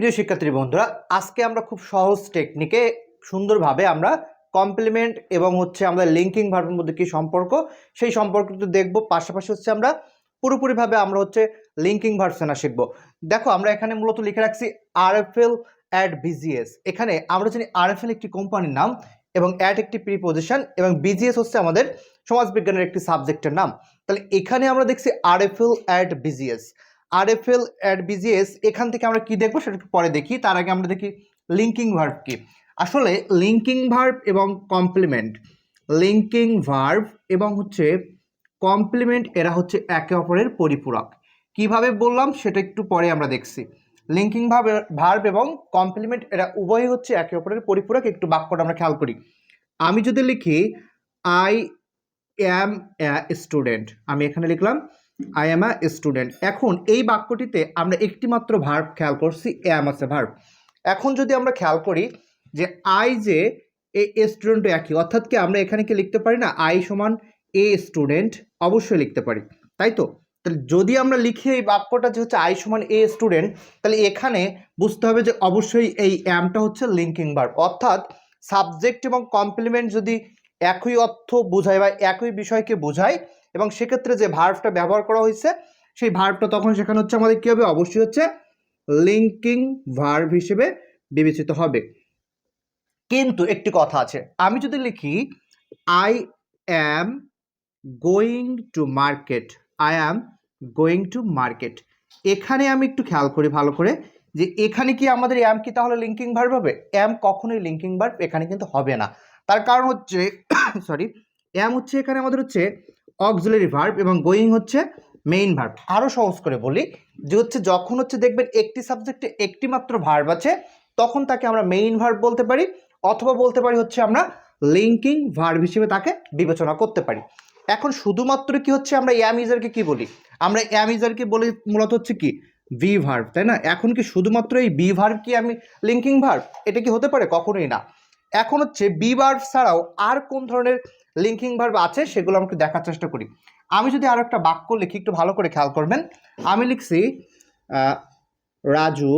প্রিয় শিক্ষার্থী বন্ধুরা, আজকে আমরা খুব সহজ টেকনিকে সুন্দরভাবে আমরা কমপ্লিমেন্ট এবং হচ্ছে আমরা লিঙ্কিং ভার্বের মধ্যে কি সম্পর্ক, সেই সম্পর্কটা দেখব। পাশাপাশি হচ্ছে আমরা পুরোপুরিভাবে আমরা হচ্ছে লিঙ্কিং ভার্সনা শিখব। দেখো, আমরা এখানে মূলত লিখে রাখছি আরএফএল অ্যাড বিজিএস এখানে আমরা জানি আরএফএল একটি কোম্পানির নাম এবং অ্যাড একটি প্রিপোজিশন এবং বিজিএস হচ্ছে আমাদের সমাজবিজ্ঞানের একটি সাবজেক্টের নাম। তাহলে এখানে আমরা দেখছি RFL and BGS RFL and BGS এখান থেকে আমরা কি দেখব সেটা একটু পরে দেখি। তার আগে আমরা দেখি লিঙ্কিং ভার্ব কি। আসলে লিঙ্কিং ভার্ব এবং কমপ্লিমেন্ট লিঙ্কিং ভার্ব এবং হচ্ছে কমপ্লিমেন্ট এরা হচ্ছে একে অপরের পরিপূরক। কীভাবে বললাম সেটা একটু পরে আমরা দেখছি। লিঙ্কিং ভার্ব ভার্ব এবং কমপ্লিমেন্ট এরা উভয়ই হচ্ছে একে অপরের পরিপূরক। একটু বাক্যটা আমরা খেয়াল করি। আমি যদি লিখি আই অ্যাম এ স্টুডেন্ট আমি এখানে লিখলাম আই অ্যাম আ স্টুডেন্ট এখন এই বাক্যটিতে আমরা একটিমাত্র ভার্ব খেয়াল করছি অ্যাম আছে ভার্ব এখন যদি আমরা খেয়াল করি যে আই যে এ স্টুডেন্ট একই, অর্থাৎ কি আমরা এখানে কি লিখতে পারি না? আই সমান এ স্টুডেন্ট অবশ্যই লিখতে পারি, তাই তো? তাহলে যদি আমরা লিখি এই বাক্যটা যে হচ্ছে আই সমান এ স্টুডেন্ট তাহলে এখানে বুঝতে হবে যে অবশ্যই এই অ্যামটা হচ্ছে লিঙ্কিং ভার্ব অর্থাৎ সাবজেক্ট এবং কমপ্লিমেন্ট যদি একই অর্থ বোঝায় বা একই বিষয়কে বোঝায় এবং সেক্ষেত্রে যে ভার্বটা ব্যবহার করা হয়েছে, সেই ভার্বটা তখন সেখানে হচ্ছে আমাদের কী হবে? অবশ্যই হচ্ছে লিঙ্কিং ভার্ব হিসেবে বিবেচিত হবে। কিন্তু একটি কথা আছে, আমি যদি লিখি I am going to market I am going to market এখানে আমি একটু খেয়াল করি ভালো করে যে এখানে কি আমাদের অ্যাম কি তাহলে লিঙ্কিং ভার্ব হবে? অ্যাম কখনোই লিঙ্কিং ভার্ব এখানে কিন্তু হবে না। তার কারণ হচ্ছে সরি অ্যাম হচ্ছে এখানে আমাদের হচ্ছে অক্সিলারি ভার্ব এবং গোয়িং হচ্ছে মেইন ভার্ব আরও সহজ করে বলি, যে হচ্ছে যখন হচ্ছে দেখবেন একটি সাবজেক্টে একটি মাত্র ভার্ব আছে, তখন তাকে আমরা মেইন ভার্ব বলতে পারি, অথবা বলতে পারি হচ্ছে আমরা লিঙ্কিং ভার্ব হিসেবে তাকে বিবেচনা করতে পারি। এখন শুধুমাত্র কি হচ্ছে আমরা অ্যাম ইজারকে কি বলি? আমরা অ্যাম ইজারকে বলি মূলত হচ্ছে কি? ভি ভার্ব তাই না? এখন কি শুধুমাত্র এই বি ভার্ব কি আমি লিঙ্কিং ভার্ব এটা কি হতে পারে? কখনোই না। এখন হচ্ছে বি ছাড়াও আর কোন ধরনের লিঙ্কিং ভার্ব আছে সেগুলো আমরা একটু দেখার চেষ্টা করি। আমি যদি আরও একটা বাক্য লিখি, একটু ভালো করে খেয়াল করবেন। আমি লিখছি Raju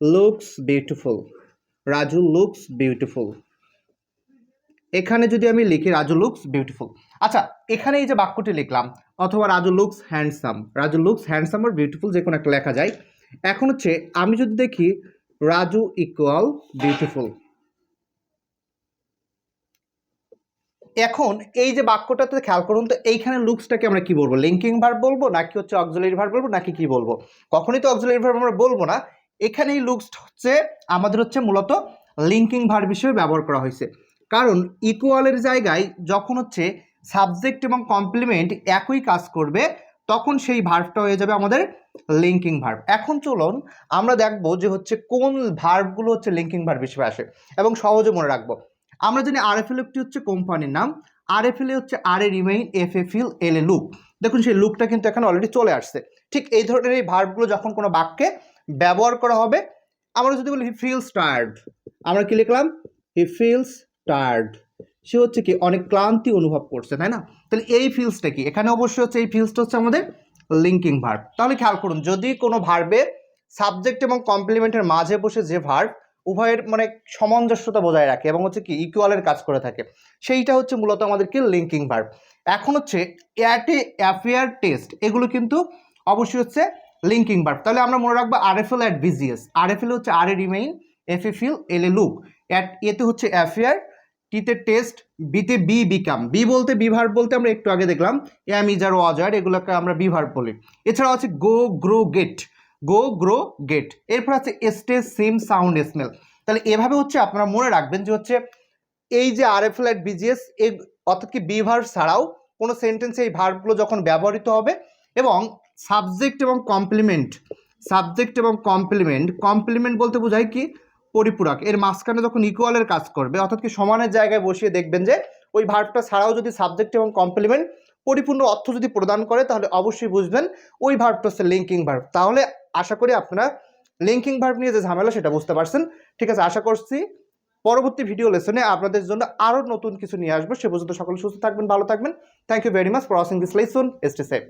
looks beautiful Raju looks beautiful এখানে যদি আমি লিখি, রাজু লুকস বিউটিফুল আচ্ছা এখানে এই যে বাক্যটি লিখলাম, অথবা Raju looks handsome Raju looks handsome আর বিউটিফুল যে কোনো একটা লেখা যায়। এখন হচ্ছে, আমি যদি দেখি, রাজু ইকুয়াল বিউটিফুল এখন এই যে বাক্যটাতে খেয়াল করুন তো, এইখানে লুকসটাকে আমরা কি বলব? লিঙ্কিং ভার্ব বলব, নাকি হচ্ছে অক্সিলারি ভার্ব বলব, নাকি কি বলব? কখনই তো অক্সিলারি ভার্ব আমরা বলব না। এখানে এই লুকস হচ্ছে, আমাদের হচ্ছে মূলত লিঙ্কিং ভার্ব হিসেবে ব্যবহার করা হয়েছে। কারণ ইকুয়ালের জায়গায় যখন হচ্ছে সাবজেক্ট এবং কমপ্লিমেন্ট একই কাজ করবে, তখন সেই ভার্বটা হয়ে যাবে আমাদের লিঙ্কিং ভার্ব এখন চলুন আমরা দেখব যে হচ্ছে কোন ভার্বগুলো হচ্ছে লিঙ্কিং ভার্ব হিসেবে আসে, এবং সহজে মনে রাখব। আমরা জানি আরএফএল একটি হচ্ছে কোম্পানির নাম। আর আরএফএল হচ্ছে আর এ রিমেইন এফ এ ফিল এল এ লুক দেখুন, সেই লুকটা কিন্তু এখানে অলরেডি চলে আসছে। ঠিক এই ধরনের এই ভার্বগুলো যখন কোনো বাক্যে ব্যবহার করা হবে, আমরা যদি বলি হি ফিলস টায়ার্ড আমরা কি লিখলাম? হি ফিলস টায়ার্ড সে হচ্ছে কি, অনেক ক্লান্তি অনুভব করছে, তাই না? তাহলে এই ফিলসটা কি? এখানে অবশ্যই হচ্ছে এই ফিলসটা হচ্ছে আমাদের লিঙ্কিং ভার্ব তাহলে খেয়াল করুন, যদি কোনো ভার্বে সাবজেক্ট এবং কমপ্লিমেন্টের মাঝে বসে যে ভার্ব উভয়ের মানে সামঞ্জস্যতা বজায় রাখে এবং হচ্ছে কি ইকুয়ালের কাজ করে থাকে। সেইটা হচ্ছে মূলত আমাদেরকে লিঙ্কিং ভার্ব এখন হচ্ছে অ্যাটে অ্যাফেয়ার টেস্ট এগুলো কিন্তু অবশ্যই হচ্ছে লিঙ্কিং ভার্ব তাহলে আমরা মনে রাখব R F L at BGS R F L হচ্ছে R A remain F A feel L A look at এতে হচ্ছে অ্যাফেয়ার টিতে টেস্ট বিতে বি বিকাম বি বলতে বি ভার্ব বলতে আমরা একটু আগে দেখলাম ইজার ওয়াজার এগুলোকে আমরা বি ভার্ব বলি। এছাড়াও আছে go grow get go grow get এরপর আছে স্টে সিম সাউন্ড স্মেল তাহলে এভাবে হচ্ছে আপনারা মনে রাখবেন যে হচ্ছে এই যে আর এফ এল বিজিএস এই অর্থাৎ কি বি ভার্ব ছাড়াও কোনো সেন্টেন্সে এই ভার্বগুলো যখন ব্যবহৃত হবে এবং সাবজেক্ট এবং কমপ্লিমেন্ট সাবজেক্ট এবং কমপ্লিমেন্ট কমপ্লিমেন্ট বলতে বোঝায় কি? পরিপূরক। এর মাঝখানে যখন ইকুয়ালের কাজ করবে, অর্থাৎ কি সমানের জায়গায় বসিয়ে দেখবেন যে ওই ভার্বটা ছাড়াও যদি সাবজেক্ট এবং কমপ্লিমেন্ট পরিপূর্ণ অর্থ যদি প্রদান করে, তাহলে অবশ্যই বুঝবেন ওই ভার্বটা হচ্ছে লিঙ্কিং ভার্ব তাহলে আশা করি আপনারা লিঙ্কিং ভার্ব নিয়ে যে ঝামেলা, সেটা বুঝতে পারছেন। ঠিক আছে, আশা করছি পরবর্তী ভিডিও লেসনে আপনাদের জন্য আরও নতুন কিছু নিয়ে আসব। সে পর্যন্ত সকলে সুস্থ থাকবেন, ভালো থাকবেন। Thank you very much for watching this lesson stay safe